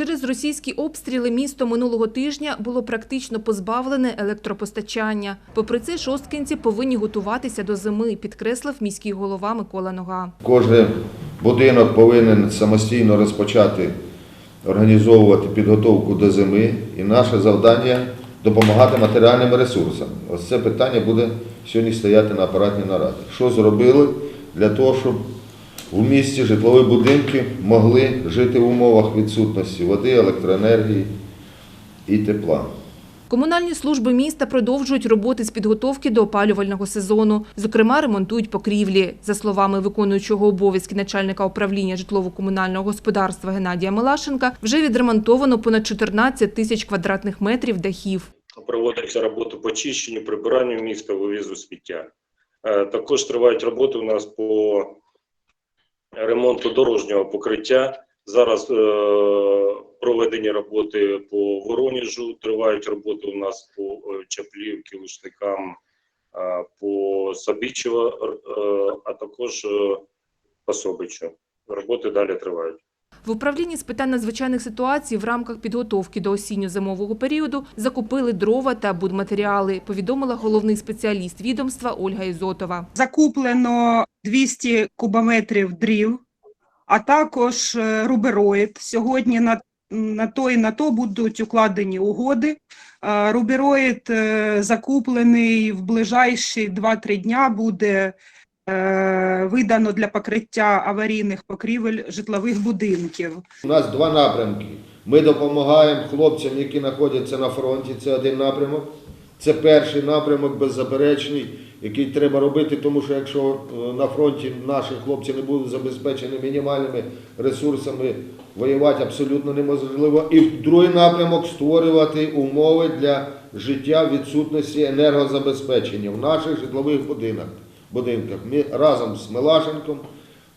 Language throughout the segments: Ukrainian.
Через російські обстріли місто минулого тижня було практично позбавлене електропостачання. Попри це, шосткинці повинні готуватися до зими, підкреслив міський голова Микола Нога. Кожен будинок повинен самостійно розпочати організовувати підготовку до зими, і наше завдання допомагати матеріальними ресурсами. Ось це питання буде сьогодні стояти на апаратній нараді. Що зробили для того, щоб у місті житлові будинки могли жити в умовах відсутності води, електроенергії і тепла. Комунальні служби міста продовжують роботи з підготовки до опалювального сезону. Зокрема, ремонтують покрівлі. За словами виконуючого обов'язки начальника управління житлово-комунального господарства Геннадія Милашенка, вже відремонтовано понад 14 тисяч квадратних метрів дахів. проводиться роботи по чищенню, прибиранню міста, вивізу сміття. Е, Також тривають роботи у нас по ремонту дорожнього покриття. Зараз е, проведені роботи по Вороніжу, тривають роботи у нас по Чаплівки, Чаплівці, Лушникам, е, по Сабічево, е, а також е, по Собичу. Роботи далі тривають. В управлінні з питань надзвичайних ситуацій в рамках підготовки до осінньо-зимового періоду закупили дрова та будматеріали, повідомила головний спеціаліст відомства Ольга Ізотова. Закуплено 200 кубометрів дрів, а також е, рубероїд. Сьогодні на, на то і на то будуть укладені угоди. Е, Рубероїд е, закуплений в ближайші 2-3 дня буде видано для покриття аварійних покрівель житлових будинків. У нас два напрямки. Ми допомагаємо хлопцям, які знаходяться на фронті. Це один напрямок. Це перший напрямок беззаперечний, який треба робити, тому що якщо е, на фронті наші хлопці не будуть забезпечені мінімальними ресурсами, воювати абсолютно неможливо. І другий напрямок створювати умови для життя відсутності енергозабезпечення в наших житлових будинках. Будинках. Ми разом з Милашенком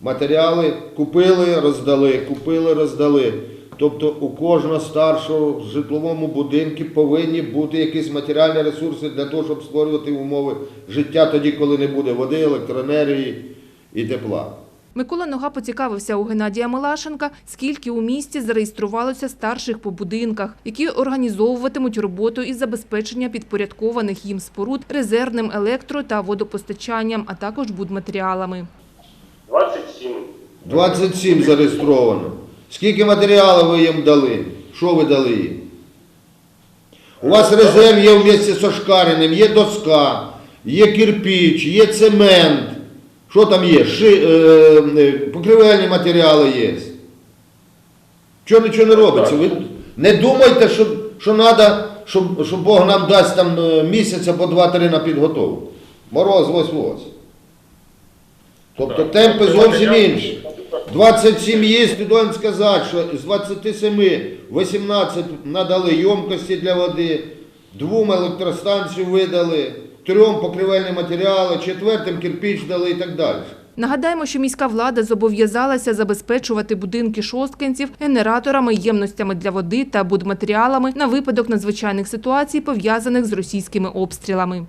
матеріали купили, роздали, купили, роздали. Тобто у кожного старшого в житловому будинку повинні бути якісь матеріальні ресурси для того, щоб створювати умови життя тоді, коли не буде води, електроенергії і тепла. Микола Нога поцікавився у Геннадія Милашенка, скільки у місті зареєструвалося старших по будинках, які організовуватимуть роботу із забезпечення підпорядкованих їм споруд резервним електро- та водопостачанням, а також будматеріалами. 27 27 зареєстровано. Скільки матеріалів ви їм дали? Що ви дали їм? У вас резерв є в місті з Ошкариним, є доска, є кирпіч, є цемент. Що там є? Ши, е, е, покривельні матеріали є. Чого нічого не робиться? Ви не думайте, що, що треба, щоб, щоб Бог нам дасть там е, місяця по 2-3 на підготовку. Мороз ось-ось. Тобто темпи зовсім інші. 27 є, повинен сказати, що з 27 18 надали ємкості для води, двом електростанцію видали, трьом покривельні матеріали, четвертим кирпіч дали і так далі. Нагадаємо, що міська влада зобов'язалася забезпечувати будинки шосткинців генераторами, ємностями для води та будматеріалами на випадок надзвичайних ситуацій, пов'язаних з російськими обстрілами.